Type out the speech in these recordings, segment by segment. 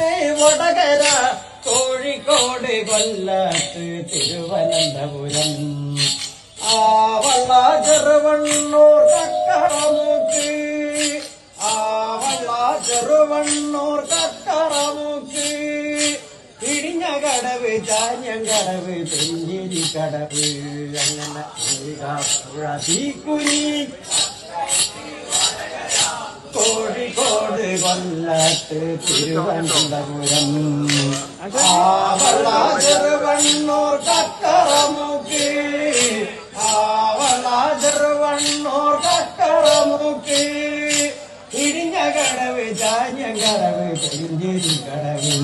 കക്കത്തെ വടകര കോഴിക്കോട് കൊല്ലത്ത് തിരുവനന്തപുരം. ആവള്ള ചെറുവണ്ണൂർ കക്കറമുക്ക് ആവള്ള ചെറുവണ്ണൂർ കക്കറമുക്ക്. ഇടിഞ്ഞ കടവ് ചാഞ്ഞം കടവ് തെഞ്ചേരി കടവ് അങ്ങനെ തീക്കുരി കൊല്ലത്ത് തിരുവനന്തപുരം. ആവള ചെറുവണ്ണൂർ കക്കറമുക്കി. ആവള ചെറുവണ്ണൂർ കക്കറമുക്കി. ഇടിഞ്ഞ കടവ് ചാഞ്ഞ കടവ് പെരിഞ്ചേരി കടവ്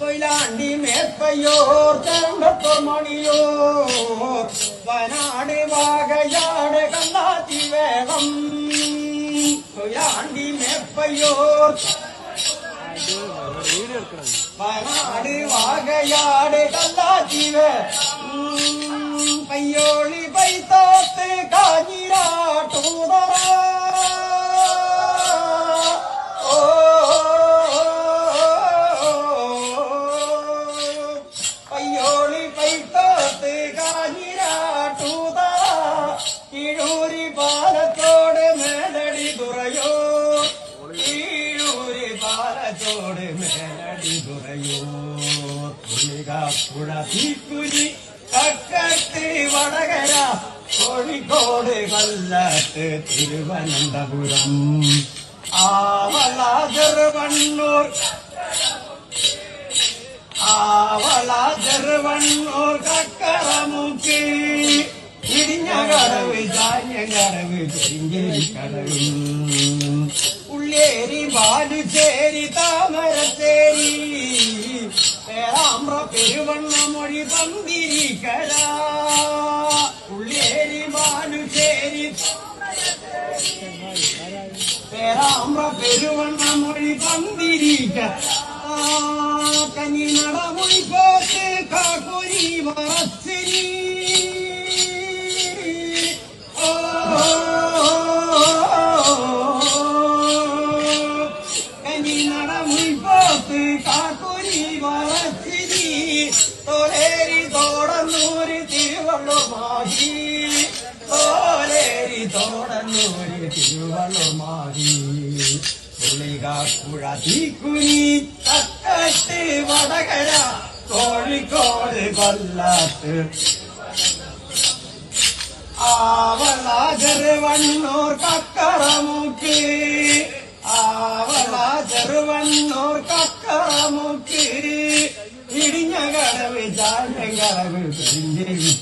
കൊയിലാണ്ടി മേപ്പയോർ ചണ്ടത്തോർ മണിയോർ. വനാട് വാകയാട് കണ്ണാത്തി വേണം பையோர். மறுநாடு வாகையாடு கல்லாஜீவ. பையோழி பைத்தாத்து காஞ்சிரா தூதரா. பையோழி பைத்தா പുഴ തീക്കുരി കക്കത്തി വടകര കോഴിക്കോട് കൊല്ലത്ത് തിരുവനന്തപുരം ആവള ചെറുവണ്ണൂർ ആവള ചെറുവണ്ണൂർ കക്കറമുക്ക് ഇടിഞ്ഞ കടവ് ചാഞ്ഞ കടവ് കടവ് ഉള്ളേരി ബാലുചേരി താമരച്ചേരി പേരാമ്പ്ര പെരുവണ്ണ മൊഴി പന്തിരിക്കര ഉള്ളേരി ബാലുചേരി പേരാമ്പ്ര പെരുവണ്ണ മൊഴി പന്തിരിക്ക കനി നടമൊഴി പോത്ത് കാക്കുരി മറച്ചിരി തോടന്നൂര് തിരുവള്ളുമാഹി തോലേരി തോടന്നൂര് തിരുവള്ളുമാഹി പുള്ളികാപ്പുഴ തീക്കുനി തക്കത്ത് വടകര കോഴിക്കോട് കൊല്ലത്ത് ആവള ചെറുവണ്ണൂർ കക്കറമുക്ക് ആവള ചെറുവണ്ണൂർ കടവ് ചാഞ്ഞ കടവ് പെരിഞ്ചേരി